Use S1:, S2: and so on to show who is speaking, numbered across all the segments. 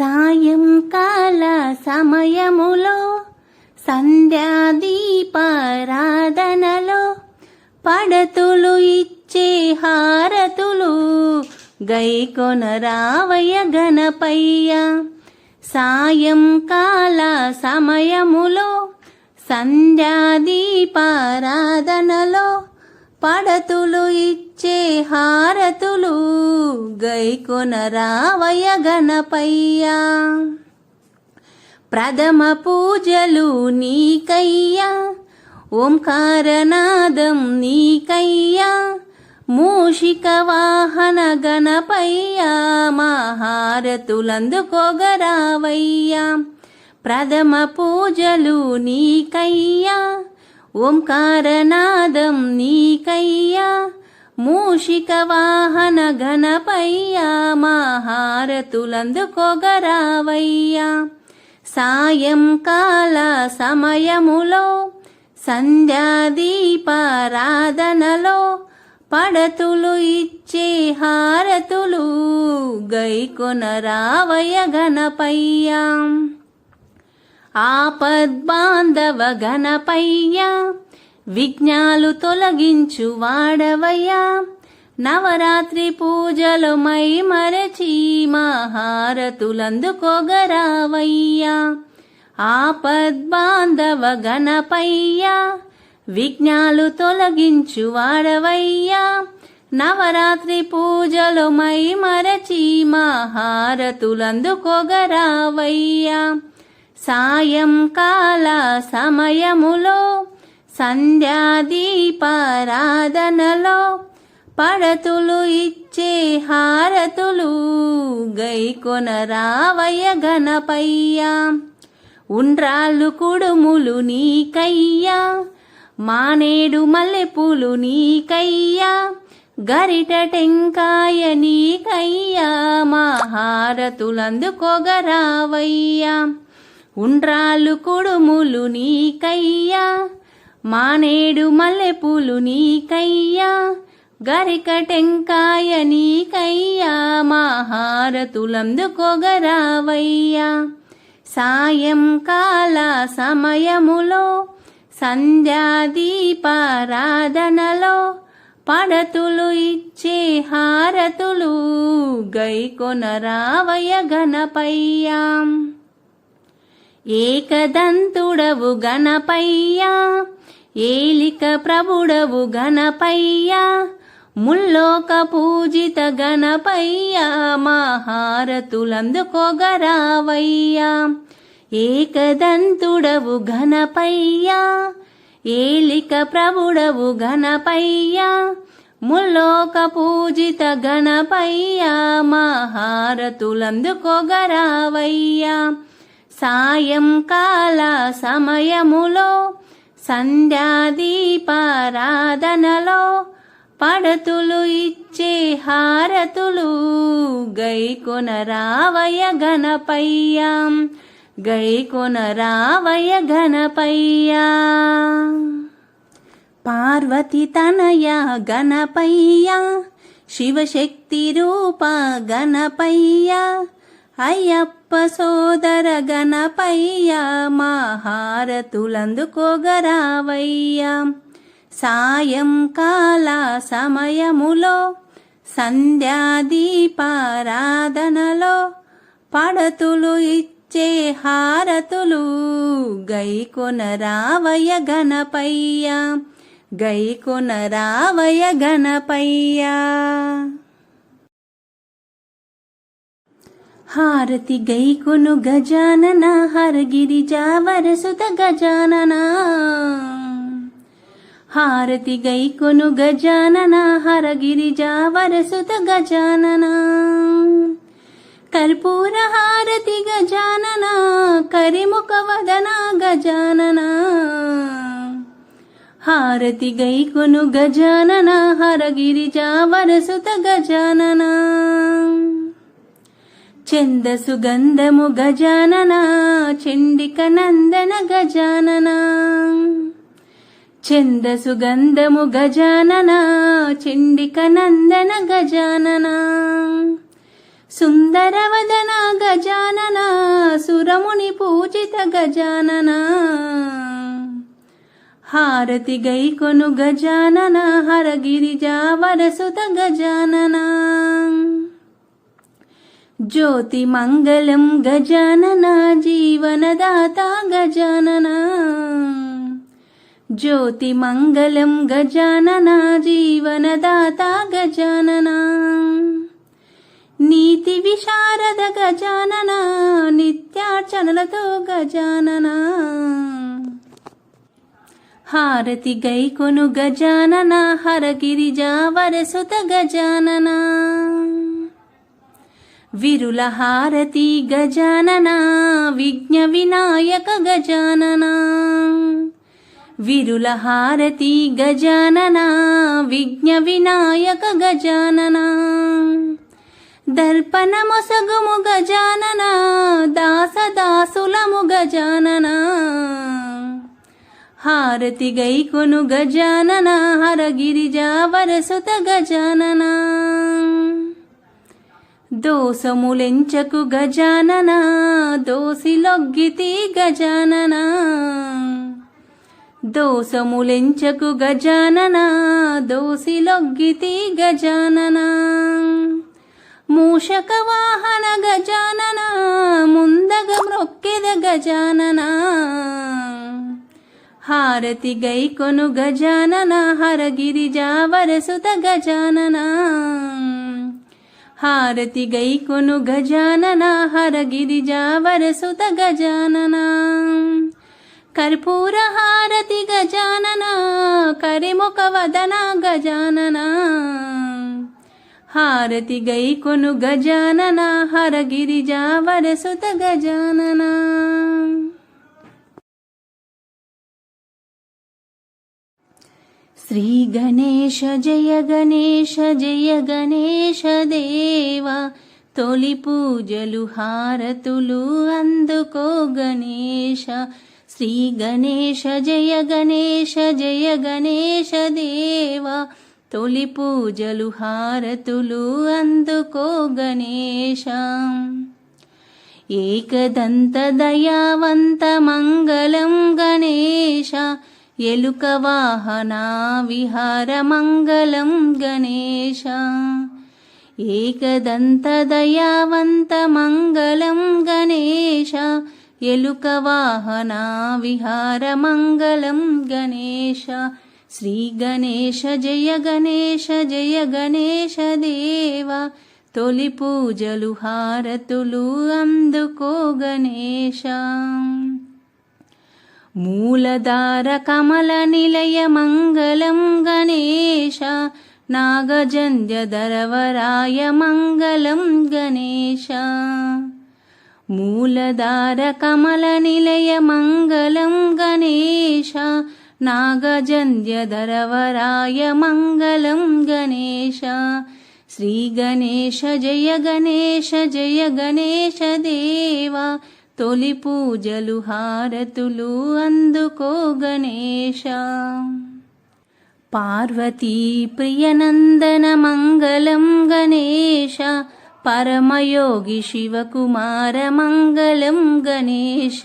S1: సాయంకాల సమయములో సంధ్యాదీపారాధనలో పడతులు ఇచ్చే హారతులు గైకొన రావయ్య గణపయ్య. సాయంకాల సమయములో సంధ్యాదీపారాధనలో పడతులు ఇచ్చే హారతులు గైకొన రావయ గణపయ్యా. ప్రథమ పూజలు నీకయ్యా ఓంకారనాదం నీకయ్యా మూషిక వాహన గణపయ్యా మహారతులందుకోగరావయ్యా ప్రథమ పూజలు నీకయ్యా ఓంకారనాదం నీకయ్యా మూషిక వాహన గణపయ్యా మహారతులందుకొగరావయ్యా సాయంకాల సమయములో సంధ్యాదీపారాధనలో పడతులు ఇచ్చే హారతులు గైకొనరావయ గణపయ్యా ఆపద్బాంధవ గణపయ్యా విఘ్నాలు తొలగించు వాడవయ్యా నవరాత్రి పూజలు మై మరచి మహారతులందుకోగరావయ్యా ఆపద్బాంధవ గణపయ్యా విఘ్నాలు తొలగించు వాడవయ్యా నవరాత్రి పూజలు మై మరచి మహారతులందుకోగరావయ్యా సాయంకాల సమయములో సంధ్యాదీపారాధనలో పడతులు ఇచ్చే హారతులు గైకొన రావయ గణపయ్యా. ఉండ్రాళ్ళు కుడుములు నీకయ్యా మానేడు మల్లెపూలు నీకయ్యా గరిట టెంకాయ నీకయ్యా మహారతులందుకోగరావయ్యా ఉండ్రాలు కుడుములు నీకయ్యా మానేడు మల్లెపూలు నీకయ్యా గరిక టెంకాయ నీకయ్యా మహారతులందుకోగరావయ్యా. సాయంకాల సమయములో సంధ్యాదీపారాధనలో పడతులు ఇచ్చే హారతులు గైకొనరావయ గణపయ్యా ఏకదంతుడవు గణపయ్యా ఏలిక ప్రభుడవు గణపయ్యా ముల్లోక పూజిత గణపయ్యా మహారతులందుకోగరావయ్యా ఏకదంతుడవు ఘనపయ్యా ఏలిక ప్రభుడవు ఘనపయ్యా ముల్లోక పూజిత గణపయ్యా మహారతులందుకోగరావయ్యా సాయంకాల సమయములో సంధ్యాదీపారాధనలో పడతులు ఇచ్చే హారతులు గైకొన రావయ గణపయ్యా గైకొన రావయ గణపయ్యా పార్వతి తనయ గణపయ్యా శివశక్తి రూప గణపయ్యా అయ్యప్ప సోదర గణపయ్య మహారతులందుకోగరావయ్యా. సాయంకాల సమయములో సంధ్యాదీపారాధనలో పడతులు ఇచ్చే హారతులు గైకొన రావయ గణపయ్య గైకొన రావయ గణపయ్యా. హారతి గైకును గజానన హరగిరిజావరసుత గజానన. హారతి గైకును గజానన హరగిరిజావరసుత గజానన. కర్పూర హారతి గజానన కరిముఖ వదన గజానన. హారతి గైకును గజానన హరగిరిజావరసుత గజానన. చంద సుగంధము గజానన చండిక నందన గజానన. చంద సుగంధము గజానన చండిక నందన గజానన. సుందరవదన గజానన గజానన. హారతి గైకొను గజానన హరగిరిజా వరసుత గజాననా. జ్యోతి మంగళం గజానన జీవనదాత గజానన. జ్యోతి మంగళం గజానన జీవనదాత గజానన. నీతి విశారద గజానన నిత్యార్చనలతో గజానన. హారతి గైకొను గజానన హరగిరిజా వరసుత గజాననా. విరుల హారతి గజానన విఘ్న వినాయక గజానన. విరుల హారతి గజానన విఘ్న వినాయక గజానన దర్పణమొసగుము గజానన దాస గజానన. హారతి గైకొను గజానన హరగిరిజా వరసుత గజాననా. దోసములెంచకు గజానన దోసిలొగ్గితి గజానన. దోసములెంచకు గజానన దోసిలొగ్గితి గజానన. మూషక వాహన గజానన ముందగ మ్రొక్కెద గజానన. హారతి గైకొను గజానన హరగిరి జావరసుత గజాననా. హారతి గైకొను గజానన హరగిరిజా వరసుత గజానన కర్పూర హారతి గజానన కరిముఖ వదన గజానన హారతి గైకొను గజానన హరగిరిజా వరసుత గజానన శ్రీ గణేశ జయ గణేశ జయ గణేశ దేవా తొలి పూజలు హారతులు అందుకో గణేశ శ్రీ గణేశ జయ గణేశ జయ గణేశ దేవా తొలి పూజలు హారతులు అందుకో గణేశ ఏకదంత దయావంత మంగళం గణేశ ఎలుక వాహన విహార మంగళం గణేశ. ఏకదంత దయావంత మంగళం గణేశ. ఎలుక వాహన విహార మంగళం గణేశ. శ్రీ గణేశ జయ గణేశ జయ గణేశ దేవ. తొలి పూజలు హారతులు అందుకో గణేశ. मूलदारकमलनिलयमङ्गलं गणेश नागजन्द्यदरवराय मङ्गलं गणेश। मूलदारकमलनिलयमङ्गलं गणेश नागजन्द्यदरवराय मङ्गलं गणेश। श्रीगणेश जय गणेश जय गणेश देवा। మంగళం గణేశ శ్రీ గణేశ జయ గణేశ జయ గణేశ దేవా తొలి పూజలు హారతులు అందుకో గణేశ పార్వతీ ప్రియనందన మంగళం గణేశ పరమయోగి శివకుమార మంగళం గణేశ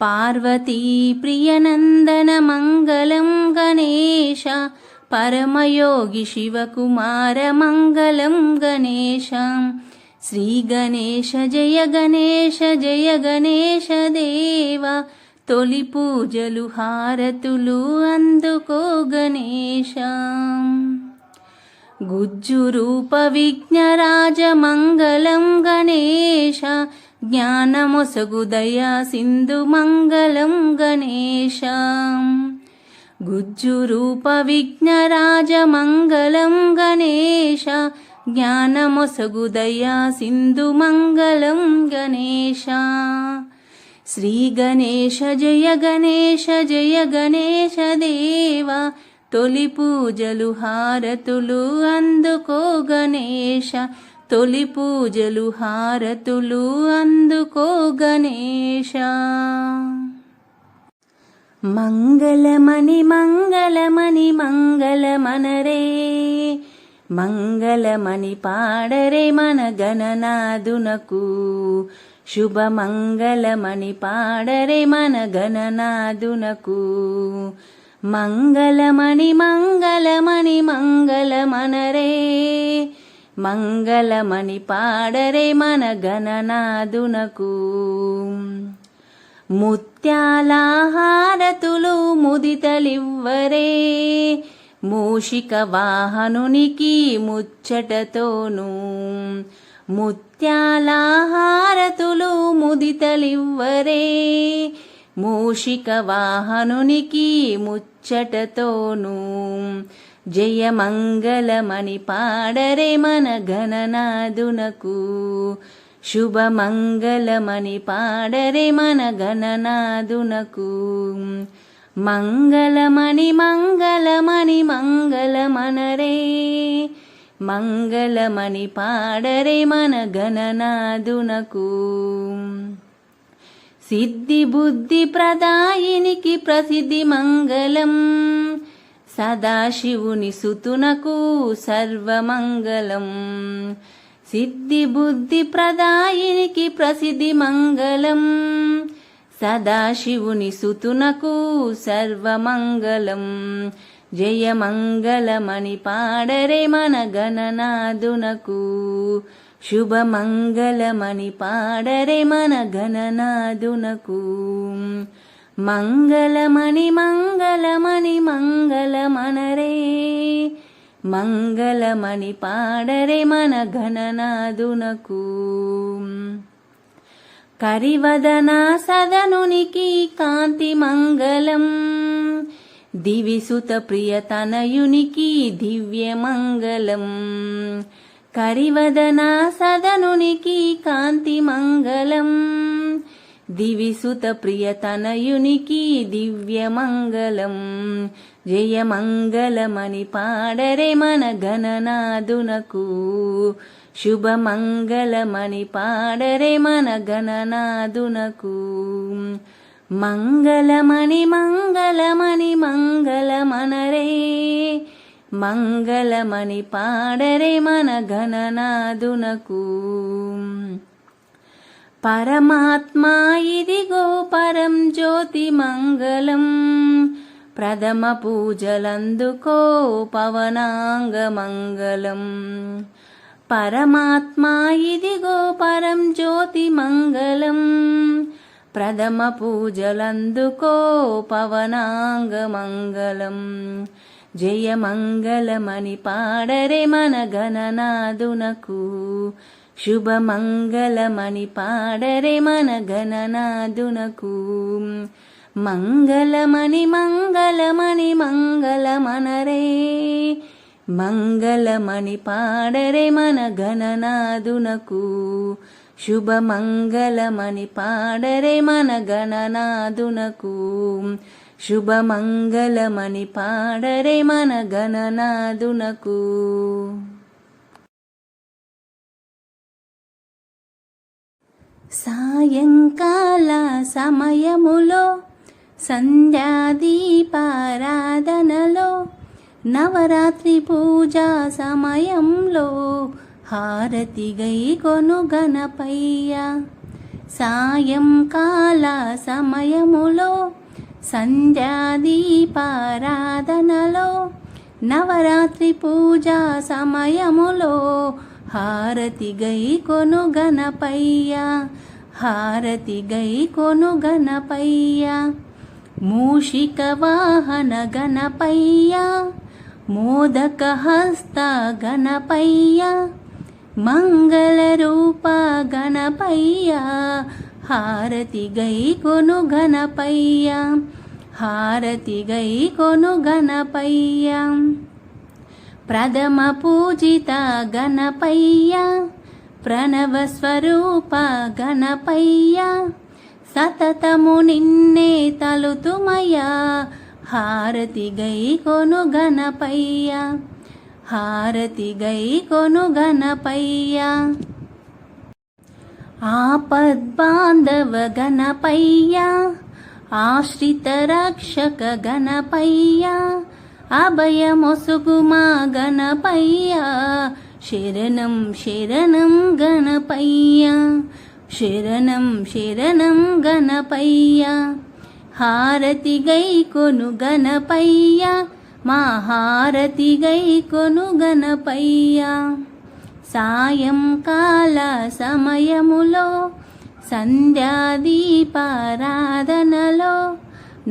S1: పార్వతీ ప్రియనందన మంగళం గణేశ పరమయోగి శివకుమార మంగళం గణేశ శ్రీ గణేశ జయ గణేశ జయ గణేశ దేవ. తొలి పూజలు హారతులు అందుకో గణేశ. గుజ్జు రూప విఘ్నరాజ మంగళం గణేశ. జ్ఞానమొసగు దయా సింధు మంగళం గణేశ. గుజ్జు రూప విఘ్నరాజ మంగళం గణేశ. జ్ఞానమొసగుదయా సింధు మంగళం గణేశ. శ్రీ గణేశ జయ గణేశ జయ గణేశ దేవా. తొలి పూజలు హారతులు అందుకో గణేశ. తొలి పూజలు హారతులు అందుకో గణేశ. మంగళమణి మంగళమణి మంగళమనరే. మంగళమణి పాడరే మన గణనాదునకు శుభ మంగళమణి పాడరే మన గణనాదునకు మంగళమణి మంగళమణి మంగళమనరే. మంగళమణి పాడరే మన గణనాదునకు ముత్యాలహారతులు ముదితలివ్వరే. మూషిక వాహనునికి ముచ్చటతోను ముత్యాలహారతులు ముదితలివ్వరే. మూషిక వాహనునికి ముచ్చటతోను జయమంగళమణి పాడరే మన గణనాదునకు శుభమంగళమణి పాడరే మన గణనాదునకు మంగళమణి మంగళమణి మంగళమనరే మంగళమణి పాడరే మన గణనాదునకు సిద్ధి బుద్ధి ప్రదాయినికి ప్రసిద్ధి మంగళం సదాశివుని సుతునకు సర్వమంగళం సిద్ధి బుద్ధి ప్రదాయినికి ప్రసిద్ధి మంగళం సదాశివుని సుతునకు సర్వమంగళం. జయమంగళమణి పాడరే మన గణనాదునకు శుభమంగళమణి పాడరే మన గణనాదునకు మంగళమణి మంగళమణి మంగళమనరే. మంగళమణి పాడరే మన గణనాదునకు కరివదన సదనునికి కాంతి మంగళం దివిసుత ప్రియతనయునికి దివ్య మంగళం కరివదన సదనునికి కాంతి మంగళం దివిసుత ప్రియతనయునికి దివ్య మంగళం జయమంగళమణి పాడరే మన గణనాదునకు శుభమంగళమణి పాడరే మన గణనాదునకు మంగళమణి మంగళమణి మంగళమనరే. మంగళమణి పాడరే మన గణనాదునకు పరమాత్మా ఇదిగో పరం జ్యోతి మంగళం. ప్రథమ పూజలందుకో పవనాంగ మంగళం పరమాత్మా ఇదిగో పరం జ్యోతి మంగళం. ప్రథమ పూజలందుకో పవనాంగ మంగళం జయమంగళమణి పాడరే మన గణనాదునకు శుభమంగళమణి పాడరే మన గణనాదునకు మంగళమణి మంగళమణి మంగళమనరే మంగళమణి పాడరే మన గణనాదునకు శుభమంగళమణి పాడరే మన గణనాదునకు శుభమంగళమణి పాడరే మన గణనాదునకు సాయంకాల సమయములో సంధ్యాదీపారాధనలో నవరాత్రి పూజా సమయంలో హారతి గై కొను గణపయ్య. సాయంకాల సమయములో సంధ్యాదీపారాధనలో నవరాత్రి పూజా సమయములో హారతి గై కొను గణపయ్య. హారతి గై కొను గణపయ్య. మూషిక వాహన గణపయ్య మోదక హస్త గణపయ్య మంగళ రూప గణపయ్య హారతి గై కొను గణపయ్య హారతి గై కొను గణపయ్య ప్రథమ పూజిత గణపయ్య ప్రణవ స్వరూప గణపయ్య సతతము నిన్నే తలుతుమయ్యా. హారతి గై కొను గణపయ్య హారతి గై కొను గణపయ్య ఆపద్బాంధవ గణపయ్య ఆశ్రిత రక్షక గణపయ్య అభయమొసుగుమా గణపయ్య శరణం శరణం గణపయ్య శరణం శరణం గణపయ్య. హారతి గై కొను గణపయ్య. మా హారతి గై కొను గణపయ్య. సాయంకాల సమయములో సంధ్యాదీపారాధనలో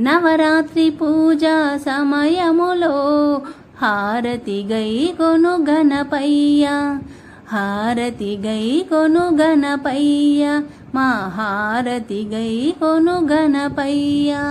S1: నవరాత్రి పూజా సమయములో హారతి గై కొను గణపయ్య. హారతి గై కొను గణపయ్య మా హారతి గై కొను గణపయ్యా.